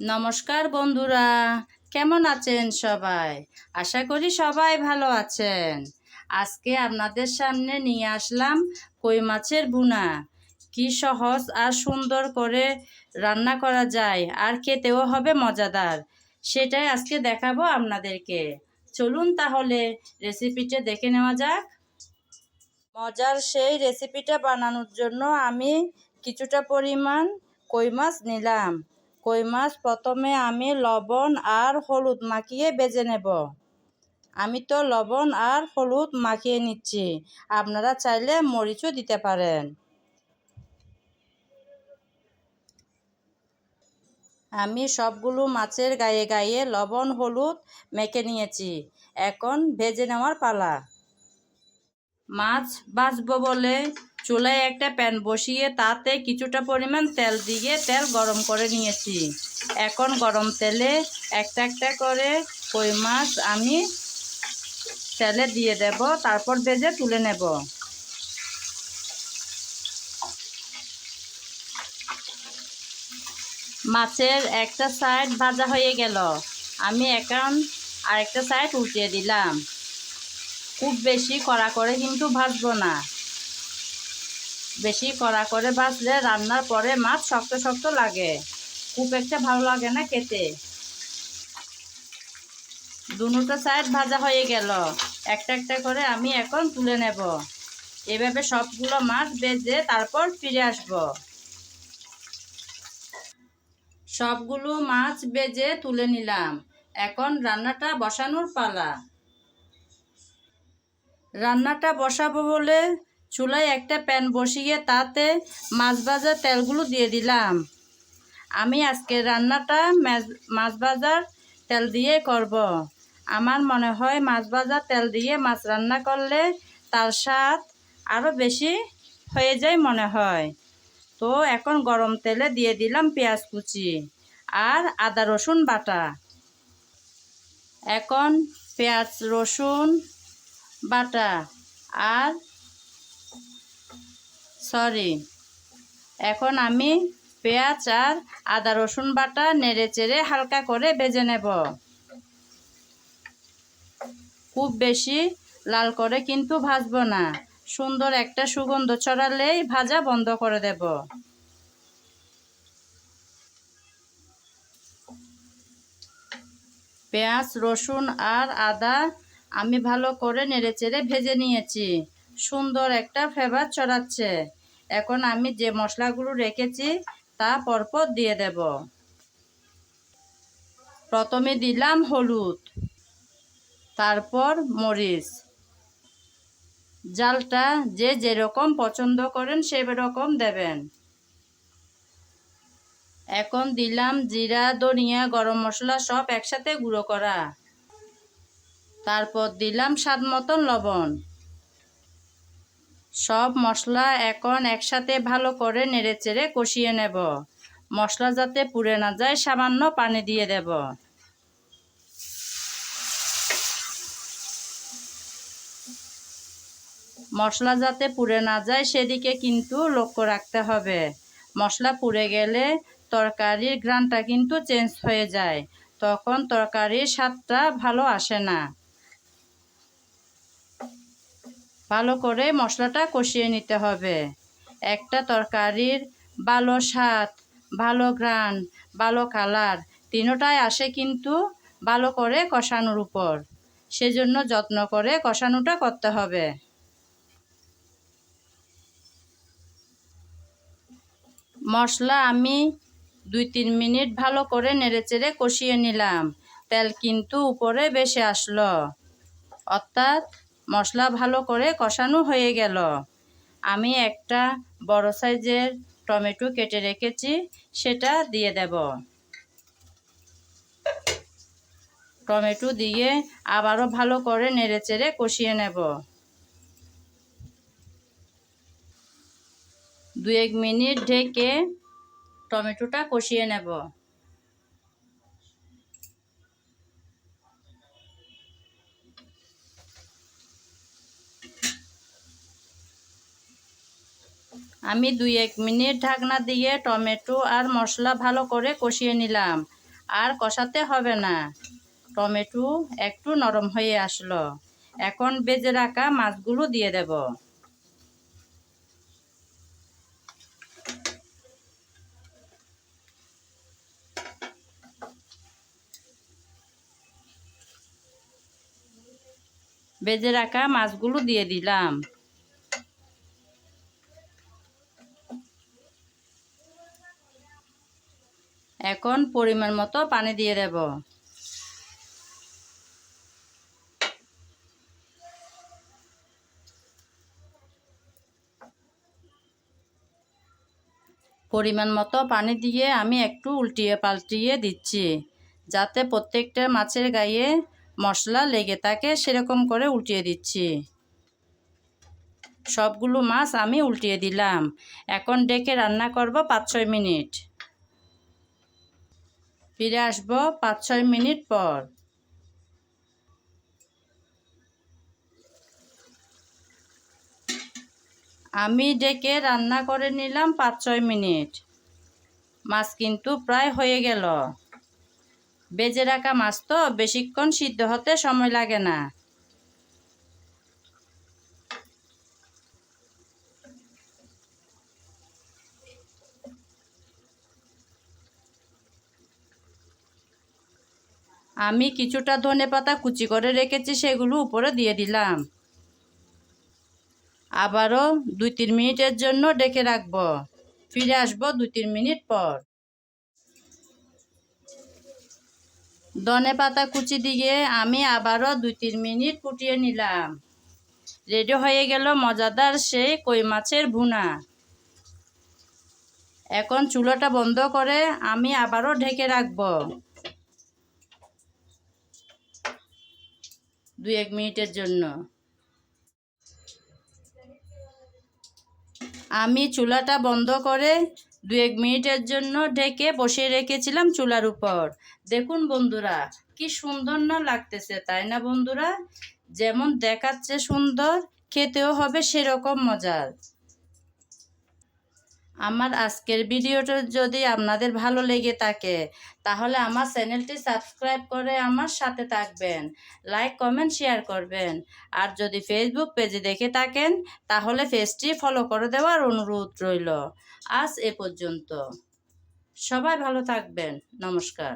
নমস্কার বন্ধুরা, কেমন আছেন সবাই? আশা করি সবাই ভালো আছেন। আজকে আপনাদের সামনে নিয়ে আসলাম কই মাছের বুনা কি সহজ আর সুন্দর করে রান্না করা যায় আর খেতেও হবে মজাদার, সেটাই আজকে দেখাবো আপনাদেরকে। চলুন তাহলে রেসিপিটা দেখে নেওয়া যাক। মজার সেই রেসিপিটা বানানোর জন্য আমি কিছুটা পরিমাণ কই মাছ নিলাম। কই মাছ প্রথমে আমি লবণ আর হলুদ মাখিয়ে বেজে নেব। আমি তো লবণ আর হলুদ মাখিয়ে নিচ্ছি। আপনারা চাইলে মরিচও দিতে পারেন। আমি সবগুলো মাছের গায়ে গায়ে লবণ, হলুদ মেখে নিয়েছি। এখন ভেজে নেওয়ার পালা। মাছ বাছবো বলে চুলায় একটা প্যান বসিয়ে তাতে কিছুটা পরিমাণ তেল দিয়ে তেল গরম করে নিয়েছি। এখন গরম তেলে একটা একটা করে কই মাছ আমি তেলে দিয়ে দেব, তারপর ভেজে তুলে নেব। মাছের একটা সাইড ভাজা হয়ে গেল। আমি এখন আরেকটা সাইড উঠিয়ে দিলাম। খুব বেশি কড়া করে কিন্তু ভাজবো না। বেশি কড়া করে ভাজলে রান্নার পরে মাছ শক্ত শক্ত লাগে। খুব একটা ভালো লাগে না খেতে। দুটো সাইড ভাজা হয়ে গেল। একটা একটা করে আমি এখন তুলে নেব। এভাবে সবগুলো মাছ বেজে তারপর ফিরে আসব। সবগুলো মাছ বেজে তুলে নিলাম। এখন রান্নাটা বসানোর পালা। রান্নাটা বসাবো বলে চুলায় একটা প্যান বসিয়ে তাতে মাছ ভাজার তেলগুলো দিয়ে দিলাম। আমি আজকে রান্নাটা মাছ ভাজার তেল দিয়ে করব। আমার মনে হয় মাছ ভাজার তেল দিয়ে মাছ রান্না করলে তার স্বাদ আরও বেশি হয়ে যায় মনে হয়। তো এখন গরম তেলে দিয়ে দিলাম পেঁয়াজ কুচি আর আদা রসুন বাটা। এখন পেঁয়াজ রসুন বাটা আর সরি। এখন আমি পেঁয়াজ আর আদা রসুন বাটা নেড়ে চেড়ে হালকা করে ভেজে নেব। খুব বেশি লাল করে কিন্তু ভাজবো না। সুন্দর একটা সুগন্ধ ছড়ালেই ভাজা বন্ধ করে দেব। পেঁয়াজ, রসুন আর আদা আমি ভালো করে নেড়ে চেড়ে ভেজে নিয়েছি। সুন্দর একটা ফ্লেভার চড়াচ্ছে। এখন আমি যে মশলাগুলো রেখেছি, তা পরপর দিয়ে দেব। প্রথমে দিলাম হলুদ, তারপর মরিচ। জালটা যে যেরকম পছন্দ করেন সেরকম দেবেন। এখন দিলাম জিরা, ধনিয়া, গরম মশলা সব একসাথে গুঁড়ো করা। তারপর দিলাম স্বাদ মতন লবণ। সব মশলা এখন একসাথে ভালো করে নেড়েচেড়ে কষিয়ে নেব। মশলা যাতে পুড়ে না যায়, সামান্য পানি দিয়ে দেব। মশলা যাতে পুড়ে না যায়, সেদিকে কিন্তু লক্ষ্য রাখতে হবে। মশলা পুড়ে গেলে তরকারির গ্রানটা কিন্তু চেঞ্জ হয়ে যায়। তখন তরকারির স্বাদটা ভালো আসে না। ভালো করে মশলাটা কষিয়ে নিতে হবে। একটা তরকারির ভালো স্বাদ, ভালো গ্রান ভালো কালার তিনোটাই আসে কিন্তু ভালো করে কষানোর উপর। সেজন্য যত্ন করে কষানোটা করতে হবে। মশলা আমি দুই তিন মিনিট ভালো করে নেড়েচেড়ে কষিয়ে নিলাম। তেল কিন্তু উপরে বেশি আসলো। অর্থাৎ মশলা ভালো করে কষানো হয়ে গেল। আমি একটা বড় সাইজের টমেটো কেটে রেখেছি, সেটা দিয়ে দেব। টমেটো দিয়ে আবারও ভালো করে নেড়েচেড়ে কষিয়ে নেব। দু এক মিনিট ঢেকে টমেটোটা কষিয়ে নেব। আমি দুই এক মিনিট ঢাকনা দিয়ে টমেটো আর মশলা ভালো করে কষিয়ে নিলাম। আর কষাতে হবে না। টমেটো একটু নরম হয়ে আসলো। এখন বেজে রাখা মাছগুলো দিয়ে দেব। বেজে রাখা মাছগুলো দিয়ে দিলাম। এখন পরিমাণ মতো পানি দিয়ে দেব। পরিমাণ মতো পানি দিয়ে আমি একটু উল্টিয়ে পাল্টিয়ে দিচ্ছি, যাতে প্রত্যেকটা মাছের গায়ে মশলা লেগে থাকে, সেরকম করে উল্টিয়ে দিচ্ছি। সবগুলো মাছ আমি উল্টিয়ে দিলাম। এখন ডেকে রান্না করব পাঁচ ছয় মিনিট। ফিরে আসব পাঁচ ছয় মিনিট পর। আমি ডেকে রান্না করে নিলাম পাঁচ ছয় মিনিট। মাছ কিন্তু প্রায় হয়ে গেল। বেজে রাখা মাছ তো বেশিক্ষণ সিদ্ধ হতে সময় লাগে না। আমি কিছুটা ধনে পাতা কুচি করে রেখেছি, সেগুলো উপরে দিয়ে দিলাম। আবারও দুই তিন মিনিটের জন্য ডেকে রাখব। ফিরে আসব দুই তিন মিনিট পর। ধনে পাতা কুচি দিয়ে আমি আবারও দুই তিন মিনিট ফুটিয়ে নিলাম। রেডি হয়ে গেল মজাদার সেই কই মাছের ভুনা। এখন চুলাটা বন্ধ করে আমি আবারও ঢেকে রাখব। দুই এক মিনিটের জন্য। আমি চুলাটা বন্ধ করে দু এক মিনিটের জন্য ঢেকে বসিয়ে রেখেছিলাম চুলার উপর। দেখুন বন্ধুরা, কি সুন্দর না লাগতেছে, তাই না বন্ধুরা? যেমন দেখাচ্ছে সুন্দর, খেতেও হবে সেরকম মজার। আমার আজকের ভিডিওটা যদি আপনাদের ভালো লেগে থাকে, তাহলে আমার চ্যানেলটি সাবস্ক্রাইব করে আমার সাথে থাকবেন, লাইক, কমেন্ট, শেয়ার করবেন। আর যদি ফেসবুক পেজে দেখে থাকেন, তাহলে পেজটি ফলো করে দেওয়ার অনুরোধ রইল। আজ এ পর্যন্ত। সবাই ভালো থাকবেন। নমস্কার।